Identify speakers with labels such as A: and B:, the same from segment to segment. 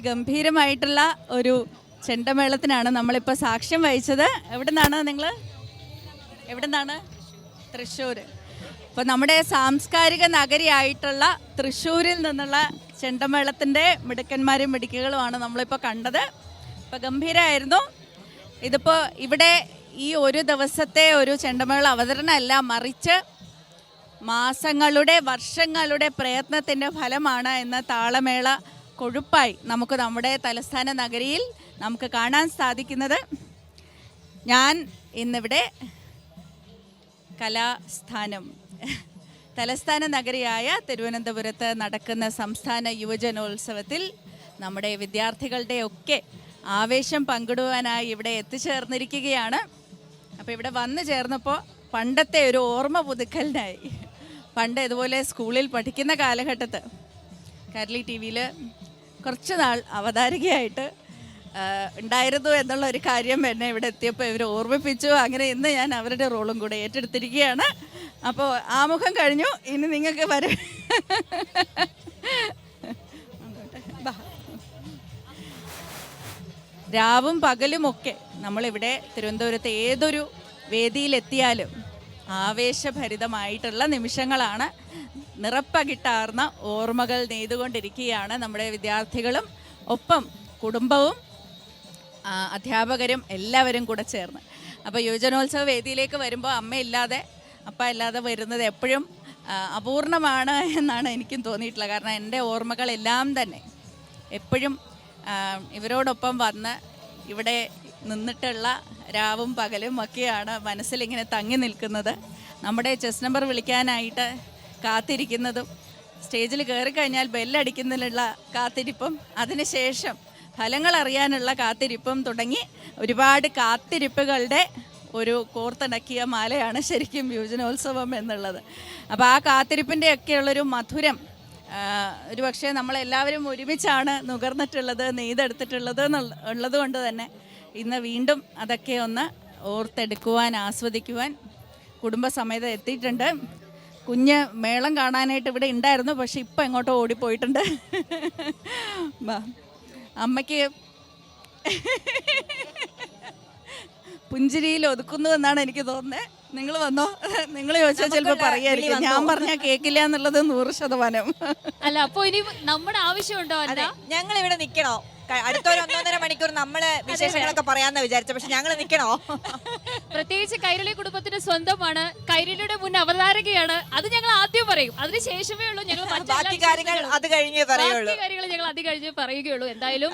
A: അതിഗംഭീരമായിട്ടുള്ള ഒരു ചെണ്ടമേളത്തിനാണ് നമ്മളിപ്പോൾ സാക്ഷ്യം വഹിച്ചത്. എവിടെ നിന്നാണ് നിങ്ങൾ എവിടെ നിന്നാണ് തൃശ്ശൂർ അപ്പോൾ നമ്മുടെ സാംസ്കാരിക നഗരിയായിട്ടുള്ള തൃശ്ശൂരിൽ നിന്നുള്ള ചെണ്ടമേളത്തിന്റെ മിടുക്കന്മാരും മിടുക്കുകളുമാണ് നമ്മളിപ്പോൾ കണ്ടത്. ഇപ്പോൾ ഗംഭീരമായിരുന്നു ഇതിപ്പോൾ ഇവിടെ ഈ ഒരു ദിവസത്തെ ഒരു ചെണ്ടമേള അവതരണമല്ല മറിച്ച് മാസങ്ങളുടെ വർഷങ്ങളുടെ പ്രയത്നത്തിന്റെ ഫലമാണ് ഇന്ന് താളമേള കൊഴുപ്പായി നമുക്ക് നമ്മുടെ തലസ്ഥാന നഗരിയിൽ നമുക്ക് കാണാൻ സാധിക്കുന്നത്. ഞാൻ ഇന്നിവിടെ കലാസ്ഥാനം തലസ്ഥാന നഗരിയായ തിരുവനന്തപുരത്ത് നടക്കുന്ന സംസ്ഥാന യുവജനോത്സവത്തിൽ നമ്മുടെ വിദ്യാർത്ഥികളുടെ ഒക്കെ ആവേശം പങ്കിടുവാനായി ഇവിടെ എത്തിച്ചേർന്നിരിക്കുകയാണ്. അപ്പോൾ ഇവിടെ വന്നു ചേർന്നപ്പോൾ പണ്ടത്തെ ഒരു ഓർമ്മ പുതുക്കലിനായി. പണ്ട് ഇതുപോലെ സ്കൂളിൽ പഠിക്കുന്ന കാലഘട്ടത്ത് കരളി ടി വിയിൽ കുറച്ച് നാൾ അവതാരികയായിട്ട് ഉണ്ടായിരുന്നു എന്നുള്ള ഒരു കാര്യം എന്നെ ഇവിടെ എത്തിയപ്പോൾ ഇവർ ഓർമ്മിപ്പിച്ചു. അങ്ങനെ ഇന്ന് ഞാൻ അവരുടെ റോളും കൂടെ ഏറ്റെടുത്തിരിക്കുകയാണ്. അപ്പോൾ ആമുഖം കഴിഞ്ഞു. ഇനി നിങ്ങൾക്ക് വര രാവും പകലുമൊക്കെ നമ്മളിവിടെ തിരുവനന്തപുരത്ത് ഏതൊരു വേദിയിലെത്തിയാലും ആവേശഭരിതമായിട്ടുള്ള നിമിഷങ്ങളാണ്. നിറപ്പകിട്ടാർന്ന ഓർമ്മകൾ നെയ്തുകൊണ്ടിരിക്കുകയാണ് നമ്മുടെ വിദ്യാർത്ഥികളും ഒപ്പം കുടുംബവും അധ്യാപകരും എല്ലാവരും കൂടെ ചേർന്ന്. അപ്പോൾ യുവജനോത്സവ വേദിയിലേക്ക് വരുമ്പോൾ അമ്മയില്ലാതെ അപ്പ ഇല്ലാതെ വരുന്നത് എപ്പോഴും അപൂർണമാണ് എന്നാണ് എനിക്കും തോന്നിയിട്ടുള്ളത്. കാരണം എന്റെ ഓർമ്മകളെല്ലാം തന്നെ എപ്പോഴും ഇവരോടൊപ്പം വന്ന് ഇവിടെ നിന്നിട്ടുള്ള രാവും പകലും ഒക്കെയാണ് മനസ്സിലിങ്ങനെ തങ്ങി നിൽക്കുന്നത്. നമ്മുടെ ചെസ് നമ്പർ വിളിക്കാനായിട്ട് കാത്തിരിക്കുന്നതും സ്റ്റേജിൽ കയറി കഴിഞ്ഞാൽ ബെല്ലടിക്കുന്നതിനുള്ള കാത്തിരിപ്പും അതിനുശേഷം ഫലങ്ങൾ അറിയാനുള്ള കാത്തിരിപ്പും തുടങ്ങി ഒരുപാട് കാത്തിരിപ്പുകളുടെ ഒരു കോർത്തിണക്കിയ മാലയാണ് ശരിക്കും യുവജനോത്സവം എന്നുള്ളത്. അപ്പോൾ ആ കാത്തിരിപ്പിന്റെ ഒക്കെയുള്ളൊരു മധുരം ഒരു പക്ഷേ നമ്മളെല്ലാവരും ഒരുമിച്ചാണ് നുകർന്നിട്ടുള്ളത് നെയ്തെടുത്തിട്ടുള്ളത് ഉള്ളത് കൊണ്ട് തന്നെ ഇന്ന് വീണ്ടും അതൊക്കെ ഒന്ന് ഓർത്തെടുക്കുവാൻ ആസ്വദിക്കുവാൻ കുടുംബസമേതം എത്തിയിട്ടുണ്ട്. കുഞ്ഞ് മേളം കാണാനായിട്ട് ഇവിടെ ഉണ്ടായിരുന്നു പക്ഷെ ഇപ്പം എങ്ങോട്ടോ ഓടിപ്പോയിട്ടുണ്ട്. വാ. അമ്മയ്ക്ക് പുഞ്ചിരിയിൽ ഒതുക്കുന്നു എന്നാണ് എനിക്ക് തോന്നുന്നത്. നിങ്ങൾ വന്നോ? നിങ്ങൾ ചോദിച്ചാൽ ചിലപ്പോൾ പറയായിരിക്കും. ഞാൻ പറഞ്ഞാൽ കേൾക്കില്ല എന്നുള്ളത് നൂറ് ശതമാനം.
B: അല്ല അപ്പോൾ ഇനി നമ്മുടെ ആവശ്യമുണ്ടോ അല്ല?
C: ഞങ്ങൾ ഇവിടെ നിക്കണോ? ക- അടുത്തൊരു ഒന്നൊന്നര മണിക്കൂർ നമ്മൾ വിശേഷങ്ങളൊക്കെ പറയാന്ന് വിചാരിച്ചു. പക്ഷെ ഞങ്ങൾ നിക്കണോ?
B: പ്രത്യേകിച്ച് കൈരളി കുടുംബത്തിന്റെ സ്വന്തമാണ്. കൈരളിയുടെ മുൻ അവതാരകയാണ്. അത് ഞങ്ങൾ ആദ്യം പറയും. അതിനുശേഷമേ ഉള്ളൂ ഞങ്ങൾ
C: ബാക്കി കാര്യങ്ങൾ. അത് കഴിഞ്ഞേ പറയുള്ളൂ.
B: ബാക്കി കാര്യങ്ങൾ ഞങ്ങൾ അത് കഴിഞ്ഞേ പറയുകയുള്ളൂ. എന്തായാലും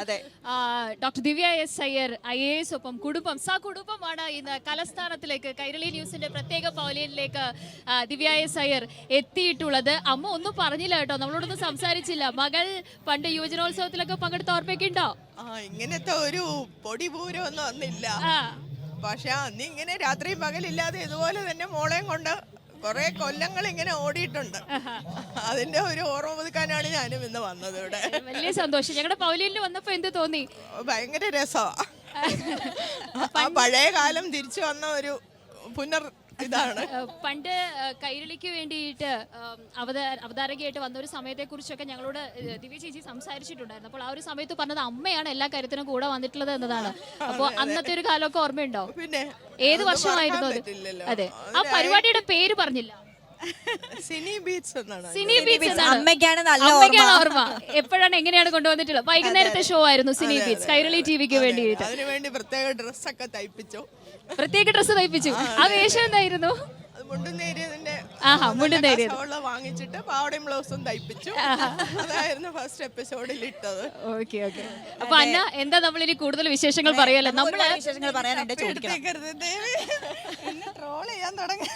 B: doctor Divya S Iyer I A S ഒപ്പം കുടുംബം സ കുടുംബമാണ് ഇന്ന് കലസ്ഥാനത്തിലേക്ക് കൈരളി ന്യൂസിന്റെ പ്രത്യേക പൗലിയനിലേക്ക് ദിവ്യ എസ് അയ്യർ എത്തിയിട്ടുള്ളത്. അമ്മ ഒന്നും പറഞ്ഞില്ല കേട്ടോ. നമ്മളോടൊന്നും സംസാരിച്ചില്ല. മകൾ പണ്ട് യുവജനോത്സവത്തിലൊക്കെ പങ്കെടുത്ത് ഓർമ്മയ്ക്കുണ്ടോ
D: ആ ഇങ്ങനത്തെ ഒരു പൊടി പൂരമൊന്നും അന്നില്ല.
B: ആ.
D: പക്ഷെ അന്ന് ഇങ്ങനെ രാത്രി പകലില്ലാതെ ഇതുപോലെ തന്നെ മോളെയും കൊണ്ട് കുറെ കൊല്ലങ്ങൾ ഇങ്ങനെ ഓടിയിട്ടുണ്ട്. അതിന്റെ ഒരു ഓർമ്മ പുതുക്കാനാണ് ഞാനും ഇന്ന് വന്നത് ഇവിടെ.
B: വലിയ സന്തോഷം. ഞങ്ങളുടെ പൗലിയിൽ വന്നപ്പോ എന്ത് തോന്നി?
D: ഭയങ്കര രസമാ ആ പഴയ കാലം തിരിച്ചു വന്ന ഒരു പുനർ ഇതാണ്.
B: പണ്ട് കൈരളിക്ക് വേണ്ടിയിട്ട് അവതാരകയായിട്ട് വന്ന ഒരു സമയത്തെ കുറിച്ചൊക്കെ ഞങ്ങളോട് ദിവ്യ ചേച്ചി സംസാരിച്ചിട്ടുണ്ടായിരുന്നു. അപ്പോൾ ആ ഒരു സമയത്ത് പറഞ്ഞത് അമ്മയാണ് എല്ലാ കാര്യത്തിനും കൂടെ വന്നിട്ടുള്ളത് എന്നതാണ്. അപ്പോൾ അന്നത്തെ ഒരു കാലമൊക്കെ ഓർമ്മയുണ്ടോ?
D: പിന്നെ
B: ഏത് വർഷമായിരുന്നു അത്? അതെ. ആ പരിപാടിയുടെ പേര് പറഞ്ഞില്ല.
D: സിനി ബീറ്റ്സ് എന്നാണ്.
B: Cine beach.
C: അമ്മയ്ക്കാണ് നല്ല
B: അമ്മയ്ക്കാണ്
C: ഓർമ്മ.
B: ഓർമ്മ എപ്പോഴാണ് എങ്ങനെയാണ് കൊണ്ടുവന്നിട്ടുള്ളത്? വൈകുന്നേരത്തെ ഷോ ആയിരുന്നു സിനി ബീച്ച് കൈരളി ടിവിക്ക് വേണ്ടിയിട്ട്.
D: അതിനു വേണ്ടി പ്രത്യേക ഡ്രസ്സൊക്കെ തയ്പ്പിച്ചു.
B: പ്രത്യേക ഡ്രസ്സ് തയ്പ്പിച്ചു. ആ വേഷം എന്തായിരുന്നു?
D: അത് മുണ്ടും നേരിയതിന്റെ
B: ആഹാ, മുണ്ടും നേരിയത്.
D: വാങ്ങിച്ചിട്ട് പാവടയും ബ്ലൗസും തയ്പ്പിച്ചു. അതായിരുന്നു ഫസ്റ്റ് എപ്പിസോഡിൽ ഇട്ടത്.
B: Okay okay. അപ്പൊ അന്ന എന്താ നമ്മൾ ഇനി കൂടുതൽ വിശേഷങ്ങൾ പറയല്ലോ നമ്മൾ
C: ഒരുപാട് വിശേഷങ്ങൾ പറയാനുണ്ട് ചോദിക്കണം.
D: എടുത്തേക്കരുത് ദേവി. എന്നെ ട്രോൾ ചെയ്യാൻ തുടങ്ങി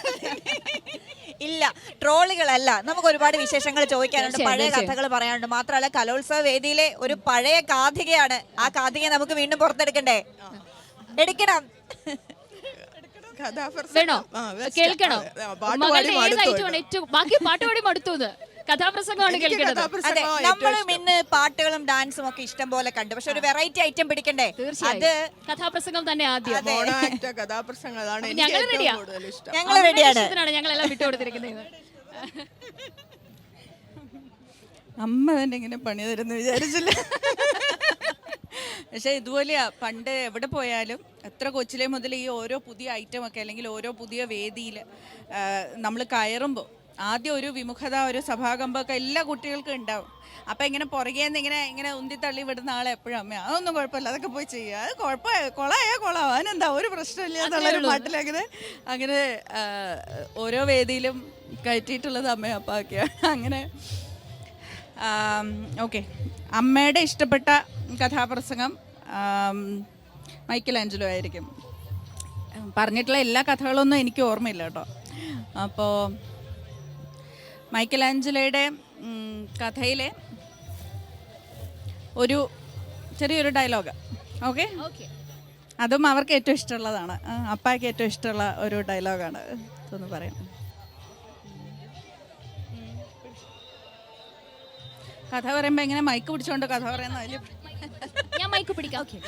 C: ഇല്ല ട്രോളുകളല്ല. നമുക്ക് ഒരുപാട് വിശേഷങ്ങൾ ചോദിക്കാനുണ്ട് പഴയ കഥകൾ പറയാനുണ്ട്. മാത്രമല്ല കലോത്സവ വേദിയിലെ ഒരു പഴയ കാഥികയാണ് ആ കാഥിക നമുക്ക് വീണ്ടും പുറത്തെടുക്കണ്ടേ? എടുക്കണം.
D: കഥാപ്രസംഗം.
B: വേണോ?
D: ആ.
B: കേൾക്കണോ?
D: അതെ, ആ, പാട്ട് പാടി
B: മകളുടെ
D: മടുത്തു
B: ഏറ്റവും ബാക്കി പാട്ട് പാടി കഥാപ്രസംഗമാണ്
D: എനിക്ക്
B: കേൾക്കേണ്ടത്
C: അതെ
D: ഏറ്റവും
C: നമ്മളും
D: ഇഷ്ടം.
C: ഇന്ന് പാട്ടുകളും ഡാൻസും ഒക്കെ ഇഷ്ടം പോലെ കണ്ടു. പക്ഷെ ഒരു വെറൈറ്റി ഐറ്റം പിടിക്കണ്ടേ? അത്
B: തീർച്ചയായും കഥാപ്രസംഗം തന്നെ ആദ്യം.
D: മോണോ ആക്ട് കഥാപ്രസംഗം അതാണ് എനിക്ക്
B: ഞങ്ങൾ
D: ഏറ്റവും കൂടുതൽ ഇഷ്ടം
C: ഞങ്ങൾ
B: അമ്മയുടെ
C: റെഡിയാണ്
B: ഇഷ്ടത്തിനാണ് ഞങ്ങളെല്ലാം വിട്ടുകൊടുത്തിരിക്കുന്നത്
A: അമ്മ തന്നെ ഇങ്ങനെ പണി തരുന്നു വിചാരിച്ചില്ല. പക്ഷേ ഇതുപോലെയാ പണ്ട് എവിടെ പോയാലും എത്ര കൊച്ചിലെ മുതൽ ഈ ഓരോ പുതിയ ഐറ്റം ഒക്കെ അല്ലെങ്കിൽ ഓരോ പുതിയ വേദിയിൽ നമ്മൾ കയറുമ്പോൾ ആദ്യം ഒരു വിമുഖത ഒരു സഭാകമ്പമൊക്കെ എല്ലാ കുട്ടികൾക്കും ഉണ്ടാവും. അപ്പം ഇങ്ങനെ പുറകെ നിന്ന് ഇങ്ങനെ ഇങ്ങനെ ഉന്തി തള്ളി വിടുന്ന ആളെ എപ്പോഴും അമ്മ അതൊന്നും കുഴപ്പമില്ല അതൊക്കെ പോയി ചെയ്യുക. അത് കുഴപ്പമായ കൊളായ കൊളാവും അതിനെന്താ ഒരു പ്രശ്നമില്ല എന്നുള്ളൊരു പാട്ടിലങ്ങനെ അങ്ങനെ അങ്ങനെ ഓരോ വേദിയിലും കയറ്റിയിട്ടുള്ളത് അമ്മയും അപ്പാക്കിയാണ് അങ്ങനെ ഓക്കെ. അമ്മയുടെ ഇഷ്ടപ്പെട്ട കഥാപ്രസംഗം മൈക്കൽ ആഞ്ചലോ ആയിരിക്കും. പറഞ്ഞിട്ടുള്ള എല്ലാ കഥകളൊന്നും എനിക്ക് ഓർമ്മയില്ല കേട്ടോ. അപ്പോൾ മൈക്കൽ ആഞ്ചലോയുടെ കഥയിലെ ഒരു ചെറിയൊരു ഡയലോഗ്. ഓക്കെ?
B: ഓക്കെ.
A: അതും അവർക്ക് ഏറ്റവും ഇഷ്ടമുള്ളതാണ്. അപ്പായ്ക്ക് ഏറ്റവും ഇഷ്ടമുള്ള ഒരു ഡയലോഗാണ് എന്ന് പറയാം കഥ പറയുമ്പോൾ എങ്ങനെ മൈക്ക് പിടിച്ചോണ്ട് കഥ പറയുന്ന വലിയ
B: ഞാൻ മൈക്ക് പിടിക്കാം ഓക്കെ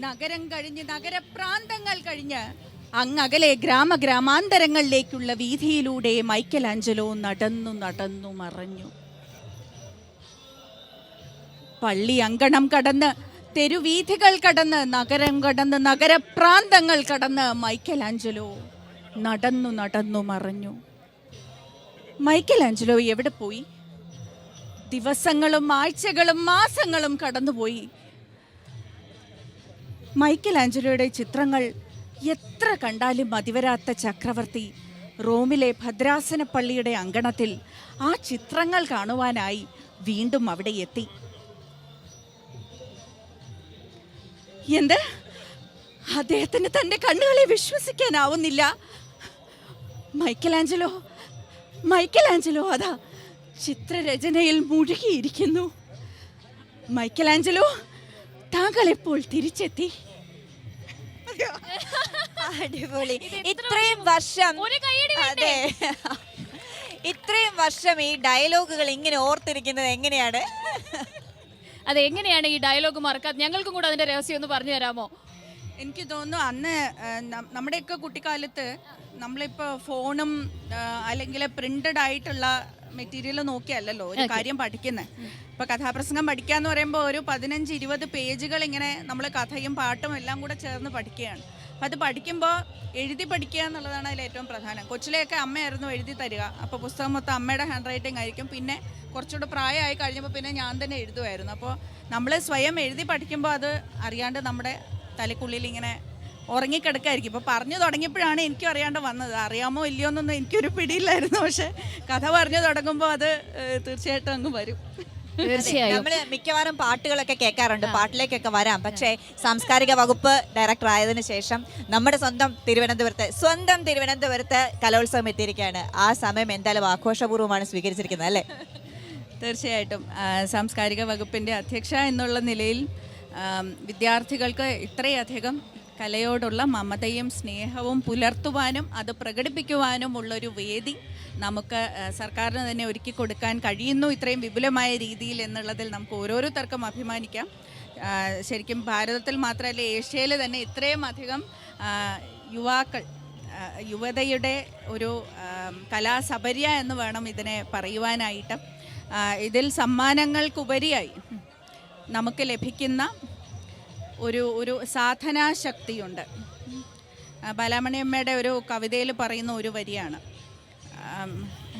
A: നഗരം കഴിഞ്ഞ് നഗരപ്രാന്തങ്ങൾ കഴിഞ്ഞ് അങ്ങകലെ ഗ്രാമ ഗ്രാമാന്തരങ്ങളിലേക്കുള്ള വീതിയിലൂടെ മൈക്കൽ ആഞ്ചലോ നടന്നു നടന്നു മറഞ്ഞു. പള്ളി അങ്കണം കടന്ന് തെരുവീഥികൾ കടന്ന് നഗരം കടന്ന് നഗരപ്രാന്തങ്ങൾ കടന്ന് മൈക്കൽ ആഞ്ചലോ നടന്നു നടന്നു മറഞ്ഞു. മൈക്കൽ ആഞ്ചലോ എവിടെ പോയി? ദിവസങ്ങളും ആഴ്ചകളും മാസങ്ങളും കടന്നുപോയി. മൈക്കൽ ആഞ്ചലോയുടെ ചിത്രങ്ങൾ എത്ര കണ്ടാലും മതിവരാത്ത ചക്രവർത്തി റോമിലെ ഭദ്രാസന പള്ളിയുടെ അങ്കണത്തിൽ ആ ചിത്രങ്ങൾ കാണുവാനായി വീണ്ടും അവിടെ എത്തി. എന്ത്? അദ്ദേഹത്തിന് തന്റെ കണ്ണുകളെ വിശ്വസിക്കാനാവുന്നില്ല. മൈക്കൽ ആഞ്ചലോ മൈക്കൽ ആഞ്ചലോ അതാ ചിത്രരചനയിൽ മുഴുകിയിരിക്കുന്നു. മൈക്കൽ ആഞ്ചലോ താങ്കൾ ഇപ്പോൾ തിരിച്ചെത്തി?
C: അടിപൊളി. ഇത്രയും വർഷം അതെ. ഇത്രയും വർഷം ഈ ഡയലോഗുകൾ ഇങ്ങനെ ഓർത്തിരിക്കുന്നത് എങ്ങനെയാണ്?
B: അതെ എങ്ങനെയാണ് ഈ ഡയലോഗ് മറക്കാത്ത ഞങ്ങൾക്കും കൂടെ അതിന്റെ രഹസ്യം ഒന്ന് പറഞ്ഞു തരാമോ?
A: എനിക്ക് തോന്നുന്നു അന്ന് നമ്മുടെയൊക്കെ കുട്ടിക്കാലത്ത് നമ്മളിപ്പോ ഫോണും അല്ലെങ്കിൽ പ്രിന്റഡ് ആയിട്ടുള്ള മെറ്റീരിയൽ നോക്കിയല്ലല്ലോ ഒരു കാര്യം പഠിക്കുന്നത് ഇപ്പൊ കഥാപ്രസംഗം പഠിക്കാന്ന് പറയുമ്പോൾ ഒരു പതിനഞ്ച് ഇരുപത് പേജുകൾ ഇങ്ങനെ നമ്മൾ കഥയും പാട്ടും എല്ലാം കൂടെ ചേർന്ന് പഠിക്കുകയാണ്. അപ്പം അത് പഠിക്കുമ്പോൾ എഴുതി പഠിക്കുക എന്നുള്ളതാണ് അതിൽ ഏറ്റവും പ്രധാനം. കൊച്ചിലെയൊക്കെ അമ്മയായിരുന്നു എഴുതി തരിക. അപ്പോൾ പുസ്തകം മൊത്തം അമ്മയുടെ ഹാൻഡ് റൈറ്റിംഗ് ആയിരിക്കും. പിന്നെ കുറച്ചുകൂടെ പ്രായമായി കഴിഞ്ഞപ്പോൾ പിന്നെ ഞാൻ തന്നെ എഴുതുമായിരുന്നു അപ്പോൾ നമ്മൾ സ്വയം എഴുതി പഠിക്കുമ്പോൾ അത് അറിയാണ്ട് നമ്മുടെ തലക്കുള്ളിൽ ഇങ്ങനെ ഉറങ്ങിക്കിടക്കായിരിക്കും. ഇപ്പോൾ പറഞ്ഞു തുടങ്ങിയപ്പോഴാണ് എനിക്കും അറിയാണ്ട് വന്നത്. അറിയാമോ ഇല്ലയോ എന്നൊന്നും എനിക്കൊരു പിടിയില്ലായിരുന്നു. പക്ഷേ കഥ പറഞ്ഞു തുടങ്ങുമ്പോൾ അത് തീർച്ചയായിട്ടും അങ്ങ് വരും.
B: തീർച്ചയായും.
C: നമ്മൾ മിക്കവാറും പാട്ടുകളൊക്കെ കേൾക്കാറുണ്ട്. പാട്ടിലേക്കൊക്കെ വരാം. പക്ഷേ സാംസ്കാരിക വകുപ്പ് ഡയറക്ടർ ആയതിനു ശേഷം നമ്മുടെ സ്വന്തം തിരുവനന്തപുരത്ത് സ്വന്തം തിരുവനന്തപുരത്ത് കലോത്സവം എത്തിയിരിക്കുകയാണ്. ആ സമയം എന്തായാലും ആഘോഷപൂർവമാണ് സ്വീകരിച്ചിരിക്കുന്നത് അല്ലേ?
A: തീർച്ചയായിട്ടും. സാംസ്കാരിക വകുപ്പിന്റെ അധ്യക്ഷ എന്നുള്ള നിലയിൽ വിദ്യാർത്ഥികൾക്ക് ഇത്രയധികം കലയോടുള്ള മമതയും സ്നേഹവും പുലർത്തുവാനും അത് പ്രകടിപ്പിക്കുവാനും ഉള്ളൊരു വേദി നമുക്ക് സർക്കാരിന് തന്നെ ഒരുക്കി കൊടുക്കാൻ കഴിയുന്നു ഇത്രയും വിപുലമായ രീതിയിൽ എന്നുള്ളതിൽ നമുക്ക് ഓരോരുത്തർക്കും അഭിമാനിക്കാം. ശരിക്കും ഭാരതത്തിൽ മാത്രമല്ല ഏഷ്യയിൽ തന്നെ ഇത്രയും അധികം യുവാക്കൾ യുവതയുടെ ഒരു കലാസബര്യ എന്ന് വേണം ഇതിനെ പറയുവാനായിട്ട്. ഇതിൽ സമ്മാനങ്ങൾക്കുപരിയായി നമുക്ക് ലഭിക്കുന്ന ഒരു ഒരു സാധനാശക്തിയുണ്ട്. ബാലാമണിയമ്മയുടെ ഒരു കവിതയിൽ പറയുന്ന ഒരു വരിയാണ്.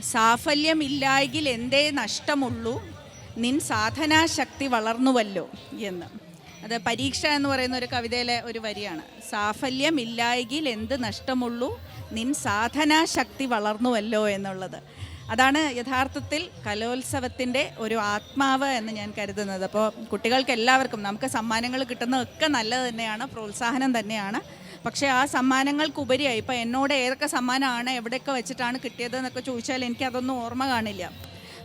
A: സാഫല്യമില്ലായെങ്കിൽ എന്തേ നഷ്ടമുള്ളൂ? നിൻ സാധനാശക്തി വളർന്നുവല്ലോ എന്ന്. അത് പരീക്ഷ എന്ന് പറയുന്ന ഒരു കവിതയിലെ ഒരു വരിയാണ്. സാഫല്യമില്ലായെങ്കിൽ എന്ത് നഷ്ടമുള്ളൂ? നിൻ സാധനാശക്തി വളർന്നുവല്ലോ എന്നുള്ളത്. അതാണ് യഥാർത്ഥത്തിൽ കലോത്സവത്തിന്റെ ഒരു ആത്മാവ് എന്ന് ഞാൻ കരുതുന്നത്. അപ്പോൾ കുട്ടികൾക്ക് എല്ലാവർക്കും നമുക്ക് സമ്മാനങ്ങൾ കിട്ടുന്നതൊക്കെ നല്ലത് തന്നെയാണ് പ്രോത്സാഹനം തന്നെയാണ്. പക്ഷേ ആ സമ്മാനങ്ങൾക്കുപരിയായി. ഇപ്പം എന്നോട് ഏതൊക്കെ സമ്മാനമാണ് എവിടെയൊക്കെ വെച്ചിട്ടാണ് കിട്ടിയതെന്നൊക്കെ ചോദിച്ചാൽ എനിക്കതൊന്നും ഓർമ്മ കാണില്ല.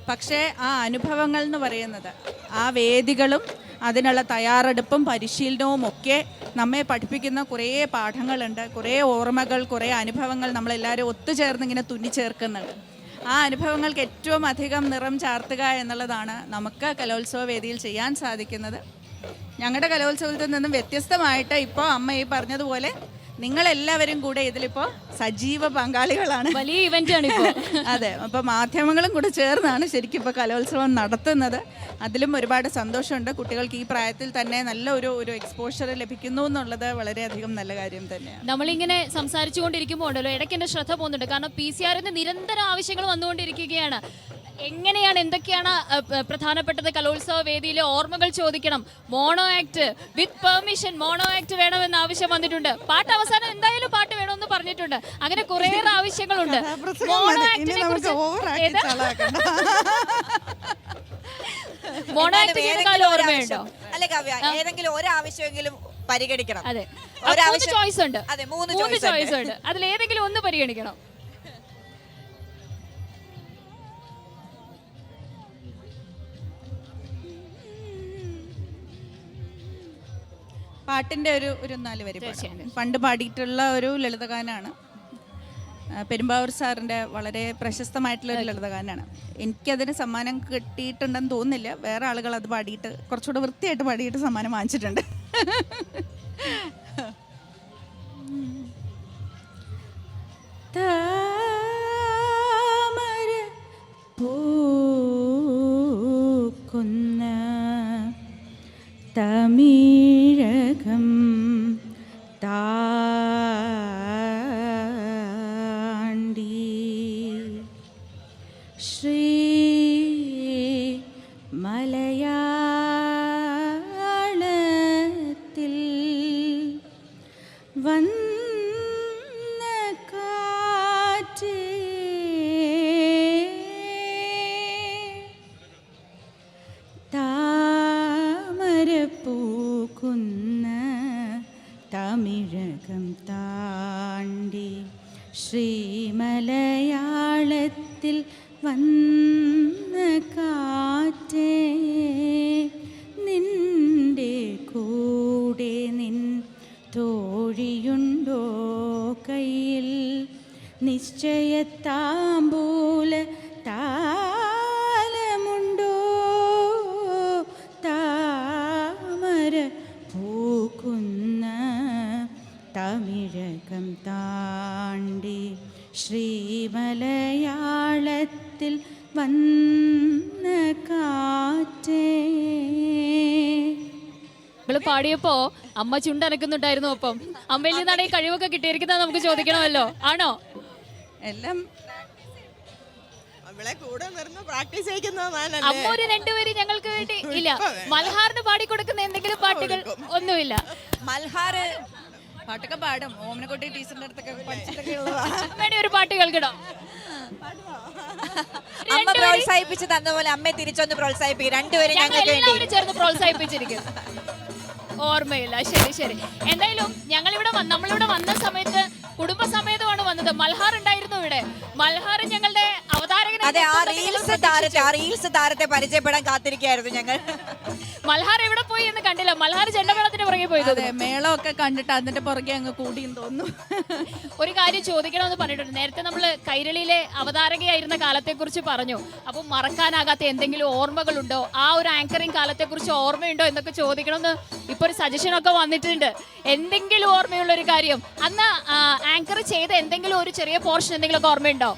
A: പക്ഷേ ആ അനുഭവങ്ങൾ എന്ന് പറയുന്നത് ആ വേദികളും അതിനുള്ള തയ്യാറെടുപ്പും പരിശീലനവും ഒക്കെ നമ്മെ പഠിപ്പിക്കുന്ന കുറേ പാഠങ്ങളുണ്ട് കുറേ ഓർമ്മകൾ കുറേ അനുഭവങ്ങൾ നമ്മളെല്ലാവരും ഒത്തുചേർന്ന് ഇങ്ങനെ തുന്നിച്ചേർക്കുന്നുണ്ട്. ആ അനുഭവങ്ങൾക്ക് ഏറ്റവും അധികം നിറം ചാർത്തുക എന്നുള്ളതാണ് നമുക്ക് കലോത്സവ വേദിയിൽ ചെയ്യാൻ സാധിക്കുന്നത്. ഞങ്ങളുടെ കലോത്സവത്തിൽ നിന്നും വ്യത്യസ്തമായിട്ട് ഇപ്പോൾ അമ്മ ഈ പറഞ്ഞതുപോലെ നിങ്ങളെല്ലാവരും കൂടെ ഇതിലിപ്പോ സജീവ പങ്കാളികളാണ്.
B: വലിയ ഇവന്റ് ആണ്
A: അതെ അപ്പോൾ മാധ്യമങ്ങളും കൂടെ ചേർന്നാണ് ശരിക്കും ഇപ്പോൾ കലോത്സവം നടത്തുന്നത്. അതിലും ഒരുപാട് സന്തോഷമുണ്ട്. കുട്ടികൾക്ക് ഈ പ്രായത്തിൽ തന്നെ നല്ല ഒരു ഒരു എക്സ്പോഷർ ലഭിക്കുന്നു എന്നുള്ളത് വളരെയധികം നല്ല കാര്യം തന്നെയാണ്.
B: നമ്മളിങ്ങനെ സംസാരിച്ചുകൊണ്ടിരിക്കുമ്പോൾ ഉണ്ടല്ലോ ഇടയ്ക്ക് എന്റെ ശ്രദ്ധ പോകുന്നുണ്ട്. കാരണം പി സി ആറിന് നിരന്തര ആവശ്യങ്ങൾ വന്നുകൊണ്ടിരിക്കുകയാണ്. എങ്ങനെയാണ് എന്തൊക്കെയാണ് പ്രധാനപ്പെട്ടത്? കലോത്സവ വേദിയിലെ ഓർമ്മകൾ ചോദിക്കണം. Mono act with permission mono act വേണമെന്ന് ആവശ്യം വന്നിട്ടുണ്ട്. പാട്ട് അവസാനം എന്തായാലും പാട്ട് വേണമെന്ന് പറഞ്ഞിട്ടുണ്ട്. അങ്ങനെ കുറേയേറെ ആവശ്യങ്ങളുണ്ട്. മോണോ ആക്ടിനെ കുറിച്ച് ഏത്? മോണോ ആക്ട് ചെയ്ത കാലം
C: ഏതെങ്കിലും ഒരു
B: ഓർമ്മയുണ്ടോ?
C: അല്ല കാവ്യ ഏതെങ്കിലും ഒരു ആവശ്യമെങ്കിലും പരിഗണിക്കണം.
B: അതെ.
C: ഒരു
B: ചോയ്സ് ഉണ്ട്.
C: അതെ മൂന്ന് ചോയ്സ്
B: ഉണ്ട്. അതിൽ ഏതെങ്കിലും ഒന്ന് പരിഗണിക്കണം.
A: പാട്ടിന്റെ ഒരു ഒരു നാല് വരി പാടാം. പണ്ട് പാടിയിട്ടുള്ള ഒരു ലളിതഗാനാണ്. ആ, പെരുമ്പാവൂർ സാറിന്റെ വളരെ പ്രശസ്തമായിട്ടുള്ള ഒരു ലളിതഗാനാണ്. എനിക്കതിന് സമ്മാനം കിട്ടിയിട്ടുണ്ടെന്ന് തോന്നുന്നില്ല. വേറെ ആളുകൾ അത് പാടിയിട്ട് കുറച്ചുകൂടെ വൃത്തിയായിട്ട് പാടിയിട്ട് സമ്മാനം വാങ്ങിച്ചിട്ടുണ്ട്. താമര
B: പാടിയപ്പോ അമ്മ ചുണ്ടനക്കുന്നുണ്ടായിരുന്നു ഒപ്പം അമ്മയിൽ നിന്നാണ് ഈ കഴിവൊക്കെ കിട്ടിയിരിക്കുന്നത് നമുക്ക് ചോദിക്കണമല്ലോ. ആണോ?
A: എല്ലാം
D: അവളെ കൂടെ നിർന്ന് പ്രാക്ടീസ് ചെയ്യിക്കുന്നതാണ്
B: അമ്മ ഒരു രണ്ടുപേര് ഞങ്ങൾക്ക് വേണ്ടി ഇല്ല. മൽഹാറിന് പാടിക്കൊടുക്കുന്ന എന്തെങ്കിലും പാട്ടുകൾ ഒന്നുമില്ല.
C: മൽഹാർ
A: പാട്ടൊക്കെ പാടും. ഓമനക്കുട്ടി ടീച്ചറിന്റെ അടുത്തൊക്കെ പഠിച്ചിട്ടൊക്കെ ഉള്ളതാണ്
B: ഒരു പാട്ട് കേൾക്കണം?
C: അമ്മ പ്രോത്സാഹിപ്പിച്ച് തന്ന പോലെ അമ്മയെ തിരിച്ചൊന്ന് പ്രോത്സാഹിപ്പിക്കും. രണ്ടുപേരും
B: ഞങ്ങൾ
C: ഞങ്ങൾക്ക് വേണ്ടി.
B: ചേർന്ന് പ്രോത്സാഹിപ്പിച്ചിരിക്കും ഓർമ്മയില്ല. ശരി ശരി. എന്തായാലും ഞങ്ങൾ ഇവിടെ നമ്മളിവിടെ വന്ന സമയത്ത് കുടുംബസമേതമാണ് വന്നത്. മൽഹാർ ഇവിടെ. മൽഹാർ ഞങ്ങളുടെ അവതാരകനെ
C: അതെ ആ റീൽസ് താരത്തെ ആ റീൽസ് താരത്തെ പരിചയപ്പെടാൻ കാത്തിരിക്കായിരുന്നു ഞങ്ങൾ.
B: മൽഹാർ എവിടെ പോയി എന്ന് കണ്ടില്ല. മൽഹാർ ചെണ്ടമേളത്തിന് പുറകെ പോയി
A: അതെ മേളമൊക്കെ കണ്ടിട്ട് അതിന്റെ പുറകെ അങ്ങ് കൂടിയെന്ന് തോന്നുന്നു.
B: ഒരു കാര്യം ചോദിക്കണമെന്ന് പറഞ്ഞിട്ടുണ്ട്. നേരത്തെ നമ്മൾ കൈരളിയിലെ അവതാരകയായിരുന്ന കാലത്തെക്കുറിച്ച് പറഞ്ഞു. അപ്പൊ മറക്കാനാകാത്ത എന്തെങ്കിലും ഓർമ്മകളുണ്ടോ? ആ ഒരു ആങ്കറിങ് കാലത്തെക്കുറിച്ച് ഓർമ്മയുണ്ടോ എന്നൊക്കെ ചോദിക്കണമെന്ന് ഇപ്പൊ ഒരു സജഷൻ ഒക്കെ വന്നിട്ടുണ്ട്. എന്തെങ്കിലും ഓർമ്മയുള്ള ഒരു കാര്യം. അന്ന് ആങ്കർ ചെയ്ത എന്തെങ്കിലും ഒരു ചെറിയ പോർഷൻ എന്തെങ്കിലും ഒക്കെ ഓർമ്മയുണ്ടോ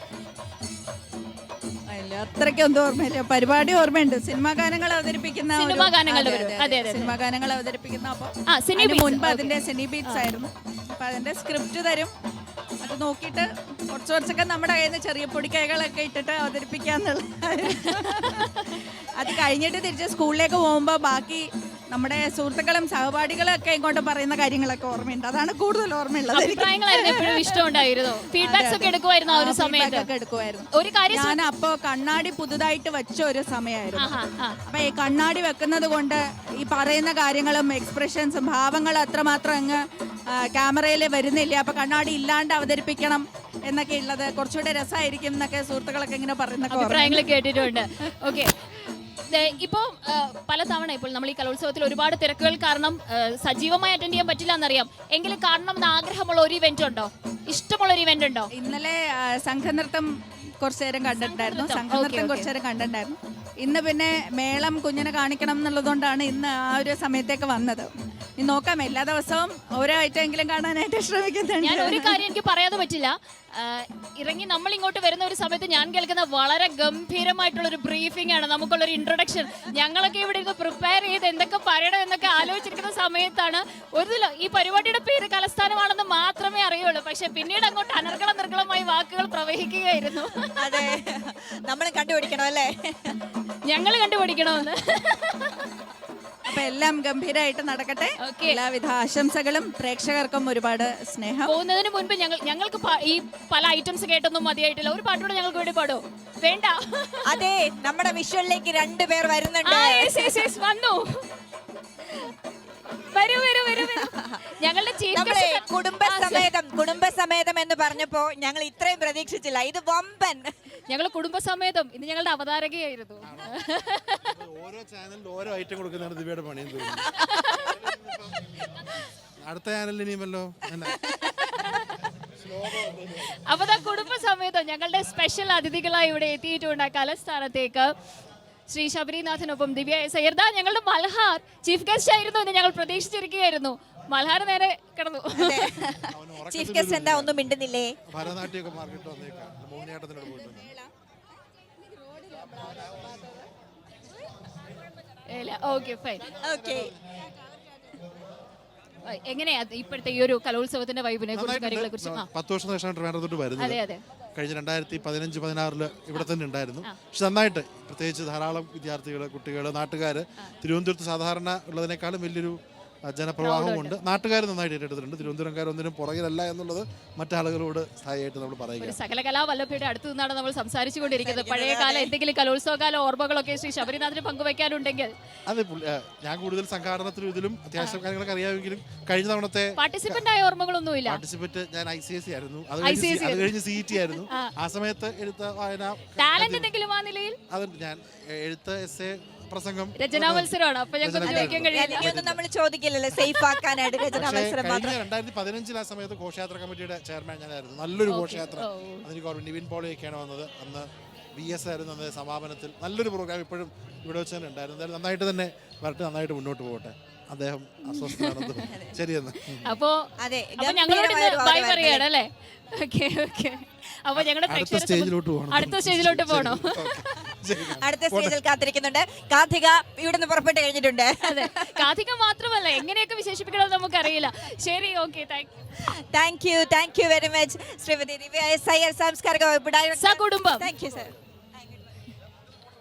A: അത്രയ്ക്കൊന്നും ഓർമ്മയില്ല. പരിപാടി ഓർമ്മയുണ്ട്. സിനിമാ ഗാനങ്ങൾ അവതരിപ്പിക്കുന്ന
B: സിനിമാ ഗാനങ്ങളുടെ വരും.
A: അതെ,
B: അതെ,
A: അതെ. സിനിമാ ഗാനങ്ങൾ അവതരിപ്പിക്കുന്ന അപ്പൊ
B: ആ സിനി
A: അതിന് മുൻപ് അതിന്റെ സിനി ബീറ്റ്സ് ആയിരുന്നു. അപ്പൊ അതിന്റെ സ്ക്രിപ്റ്റ് തരും. അത് നോക്കിയിട്ട് കുറച്ച് കുറച്ചൊക്കെ നമ്മുടെ കയ്യിൽ നിന്ന് ചെറിയ പൊടിക്കൈകളൊക്കെ ഇട്ടിട്ട് അവതരിപ്പിക്കാന്നുള്ള അത് കഴിഞ്ഞിട്ട് തിരിച്ച് സ്കൂളിലേക്ക് പോകുമ്പോൾ ബാക്കി നമ്മുടെ സുഹൃത്തുക്കളും സഹപാഠികളും ഒക്കെ ഇങ്ങോട്ട് പറയുന്ന കാര്യങ്ങളൊക്കെ ഓർമ്മയുണ്ട്. അതാണ് കൂടുതൽ ഓർമ്മയുള്ളത്.
B: അഭിപ്രായങ്ങളായിരുന്നു എപ്പോഴും ഇഷ്ടമുണ്ടായിരുന്നു. ഫീഡ്ബാക്സ് ഒക്കെ എടുക്കുമായിരുന്നു ആ ഒരു സമയത്ത്.
A: ഒക്കെ എടുക്കുമായിരുന്നു.
B: ഒരു കാര്യം
A: ഞാൻ അപ്പോ കണ്ണാടി പുതുതായിട്ട് വെച്ച ഒരു സമയമായിരുന്നു. അപ്പൊ ഈ കണ്ണാടി വെക്കുന്നത് കൊണ്ട് ഈ പറയുന്ന കാര്യങ്ങളും എക്സ്പ്രഷൻസും ഭാവങ്ങളും അത്രമാത്രം അങ്ങ് ക്യാമറയിൽ വരുന്നില്ല. അപ്പൊ കണ്ണാടി ഇല്ലാണ്ട് അവതരിപ്പിക്കണം എന്നൊക്കെ ഉള്ളത് കുറച്ചുകൂടെ രസമായിരിക്കും എന്നൊക്കെ സുഹൃത്തുക്കളൊക്കെ ഇങ്ങനെ പറയുന്ന
B: അഭിപ്രായങ്ങൾ കേട്ടിട്ടുണ്ട്. ഓക്കെ ഇപ്പോൾ പല തവണ ഇപ്പോൾ നമ്മൾ ഈ കലോത്സവത്തിൽ ഒരുപാട് തിരക്കുകൾ കാരണം സജീവമായി അറ്റൻഡ് ചെയ്യാൻ പറ്റില്ല എന്നറിയാം എങ്കിലും കാണണം എന്ന് ആഗ്രഹമുള്ള ഒരു ഇവന്റ് ഉണ്ടോ? ഇഷ്ടമുള്ള ഒരു ഇവന്റ് ഉണ്ടോ?
A: ഇന്നലെ സംഘനൃത്തം കുറച്ചു നേരം കണ്ടിട്ടുണ്ടായിരുന്നു.
B: സംഘനൃത്തം.
A: കുറച്ചു നേരം കണ്ടിട്ടുണ്ടായിരുന്നു. ഇന്ന് പിന്നെ മേളം കുഞ്ഞിനെ കാണിക്കണം എന്നുള്ളതുകൊണ്ടാണ് ഇന്ന് ആ ഒരു സമയത്തേക്ക് വന്നത്. ഇനി നോക്കാം. എല്ലാ ദിവസവും ഓരോ ഐറ്റം എങ്കിലും കാണാനായിട്ട്
B: ഞാൻ
A: ശ്രമിക്കുന്നുണ്ട്
B: ഒരു കാര്യം എനിക്ക് പറയാതെ പറ്റില്ല. ആ, ഇറങ്ങി നമ്മൾ ഇങ്ങോട്ട് വരുന്ന ഒരു സമയത്ത് ഞാൻ കേൾക്കുന്ന വളരെ ഗംഭീരമായിട്ടുള്ള ഒരു ബ്രീഫിംഗ് ആണ്. നമുക്കുള്ള ഒരു ഇൻട്രൊഡക്ഷൻ ഞങ്ങളൊക്കെ ഇവിടെ ഇരുന്ന് പ്രിപ്പയർ ചെയ്ത് എന്തൊക്കെ പറയണം എന്നൊക്കെ ആലോചിച്ചിരിക്കുന്ന സമയത്താണ് ഒരു ഇതിൽ ഈ പരിപാടിയുടെ പേര് കലസ്ഥാനമാണെന്ന് മാത്രമേ അറിയുള്ളൂ. പക്ഷെ പിന്നീട് അങ്ങോട്ട് അനർഗള നിർഗളമായി വാക്കുകൾ പ്രവഹിക്കുകയായിരുന്നു.
C: അതെ. നമ്മൾ കണ്ടുപിടിക്കണം അല്ലേ
B: ഞങ്ങൾ കണ്ടുപിടിക്കണമെന്ന്.
A: അപ്പൊ എല്ലാം ഗംഭീരമായിട്ട് നടക്കട്ടെ. എല്ലാവിധ ആശംസകളും പ്രേക്ഷകർക്കും ഒരുപാട് സ്നേഹം.
B: പോകുന്നതിന് മുൻപ് ഞങ്ങൾ ഞങ്ങൾക്ക് ഈ പല ഐറ്റംസ് കേട്ടൊന്നും മതിയായിട്ടില്ല. ഒരു പാട്ടുകൂടെ ഞങ്ങൾക്ക് വേണ്ടി പാടോ. വേണ്ട.
C: അതെ നമ്മുടെ വിഷ്വലിലേക്ക് രണ്ടുപേർ വരുന്നുണ്ട്.
B: വന്നു. വരൂ. ഞങ്ങളുടെ ചീഫ്
C: നമ്മളെ കുടുംബസമേതം കുടുംബസമേതം എന്ന് പറഞ്ഞപ്പോ ഞങ്ങൾ ഇത്രയും പ്രതീക്ഷിച്ചില്ല. ഇത് വമ്പൻ.
B: ഞങ്ങൾ കുടുംബസമേതം. ഇന്ന് ഞങ്ങളുടെ അവതാരകയായിരുന്നു.
E: ഓരോ ചാനലിൽ ഓരോ ഐറ്റം കൊടുക്കുന്നതാണ് ദിവ്യയുടെ തോന്നുന്നു. അടുത്ത ചാനലിൽ ഇനിയുമല്ലോ? എന്നാ
B: അപ്പൊ ദാ കുടുംബസമേതം ഞങ്ങളുടെ സ്പെഷ്യൽ അതിഥികളായി ഇവിടെ എത്തിയിട്ടുണ്ട്. ആ കലസ്ഥാനത്തേക്ക്. ശ്രീ ശബരിനാഥനൊപ്പം ദിവ്യ എസ് അയ്യർ. ഞങ്ങളുടെ മൽഹാർ ചീഫ് ഗസ്റ്റ് ആയിരുന്നു എന്ന് ഞങ്ങൾ പ്രതീക്ഷിച്ചിരിക്കുകയായിരുന്നു. മൽഹാർ നേരെ കിടന്നു.
C: ചീഫ് ഗസ്റ്റ് എന്താ? ഒന്നും മിണ്ടുന്നില്ലേ?
E: ഭരതനാട്യമൊക്കെ മാർക്കറ്റ് വന്നേക്കാം. മോഹിനിയാട്ടത്തിനോട് പോയിട്ടുണ്ട്
B: ഓക്കെ ഫൈൻ.
C: ഓക്കെ.
B: എങ്ങനെയാ ഇപ്പോഴത്തെ ഈ ഒരു കലോത്സവത്തിന്റെ വൈബിനെ കുറിച്ച് കാര്യങ്ങളെ കുറിച്ച്?
E: പത്ത് വർഷം ശേഷമാണ് ട്രിവാൻഡ്രത്തോട്ട് വരുന്നത്.
B: അതെ അതെ.
E: കഴിഞ്ഞ രണ്ടായിരത്തി പതിനഞ്ച് പതിനാറിൽ ഇവിടെ തന്നെ ഉണ്ടായിരുന്നു. പക്ഷെ നന്നായിട്ട് പ്രത്യേകിച്ച് ധാരാളം വിദ്യാർത്ഥികൾ കുട്ടികൾ നാട്ടുകാർ തിരുവനന്തപുരത്ത് സാധാരണ ഉള്ളതിനേക്കാളും വലിയൊരു ജനപ്രവാഹമുണ്ട്. നാട്ടുകാർ നന്നായിട്ട് ഏറ്റെടുത്തിട്ടുണ്ട്. തിരുവനന്തപുരംകാർ ഒന്നിനും പുറകിലല്ല എന്നുള്ളത് മറ്റാളുകളോട് സ്ഥായിയായിട്ട് നമ്മൾ പറയുക
B: സകല വല്ലഭയുടെ അടുത്ത് നിന്നാണ് നമ്മൾ സംസാരിച്ചുകൊണ്ടിരിക്കുന്നത്. പഴയ കാല എന്തെങ്കിലും കലോത്സവകാല ഓർമ്മകളൊക്കെ ശ്രീ ശബരിനാഥിന് പങ്കുവയ്ക്കാനുണ്ടെങ്കിൽ
E: അതെ ഞാൻ കൂടുതൽ സംഘാടനത്തിലും ഇതിലും അത്യാവശ്യം കാര്യങ്ങളൊക്കെ അറിയാമെങ്കിലും കഴിഞ്ഞ തവണത്തെ
B: പാർട്ടിസിപ്പന്റ് ആയ ഓർമ്മകളൊന്നുമില്ല.
E: പാർട്ടിസിപ്പന്റ് ഞാൻ ഐ സി എസ് സി ആയിരുന്നു. അത് കഴിഞ്ഞ് സി ടി ആയിരുന്നു. ആ. സമയത്ത് എഴുത്ത വായന
B: ടാലന്റ് എന്തെങ്കിലും ആ നിലയിൽ?
E: അത് ഞാൻ എഴുത്ത് എസ് എ പ്രസംഗം.
B: രചനാ മത്സരമാണ്. അപ്പൊ ഞങ്ങൾക്ക്
C: നമ്മൾ ചോദിക്കില്ലല്ലോ. സേഫ് ആക്കാനായിട്ട് രചനാ മത്സരം മാത്രം.
E: രണ്ടായിരത്തി പതിനഞ്ചിൽ ആ സമയത്ത് ഘോഷയാത്ര കമ്മിറ്റിയുടെ ചെയർമാൻ ഞാനായിരുന്നു. നല്ലൊരു ഘോഷയാത്ര. അതിന് ഓർമ്മ നിവിൻ പോളിയൊക്കെയാണ് വന്നത് അന്ന് വി എസ് ആയിരുന്നു അന്ന് സമാപനത്തിൽ. നല്ലൊരു പ്രോഗ്രാം ഇപ്പോഴും ഇവിടെ വെച്ച് തന്നെ ഉണ്ടായിരുന്നു. എന്തായാലും നന്നായിട്ട് തന്നെ വരട്ടെ നന്നായിട്ട് മുന്നോട്ട് പോകട്ടെ. അദ്ദേഹം അസ്വസ്ഥനാണെന്ന്. ശരിയെന്ന്.
B: അപ്പോ
C: അതെ
B: അപ്പൊ ഞങ്ങളോട് ബൈ പറയാണ് അല്ലേ? Okay okay. അപ്പൊ ഞങ്ങളുടെ
E: അടുത്ത സ്റ്റേജിലോട്ട് പോകണം.
B: അടുത്ത സ്റ്റേജിലോട്ട് പോകണോ.
C: അടുത്ത സ്റ്റേജിൽ കാത്തിരിക്കുന്നുണ്ട്. കാർത്തിക ഇവിടുന്ന് പുറപ്പെട്ട് കഴിഞ്ഞിട്ടുണ്ട്.
B: അതെ. കാഥിക മാത്രമല്ല എങ്ങനെയൊക്കെ വിശേഷിപ്പിക്കണമെന്ന് നമുക്കറിയില്ല. ശരി okay thank
C: thank you thank you very much Shrimati Divya S Iyer സാംസ്കാരിക വകുപ്പ് ഡയറക്ടർ.
B: സകുടുംബം.
C: Thank you sir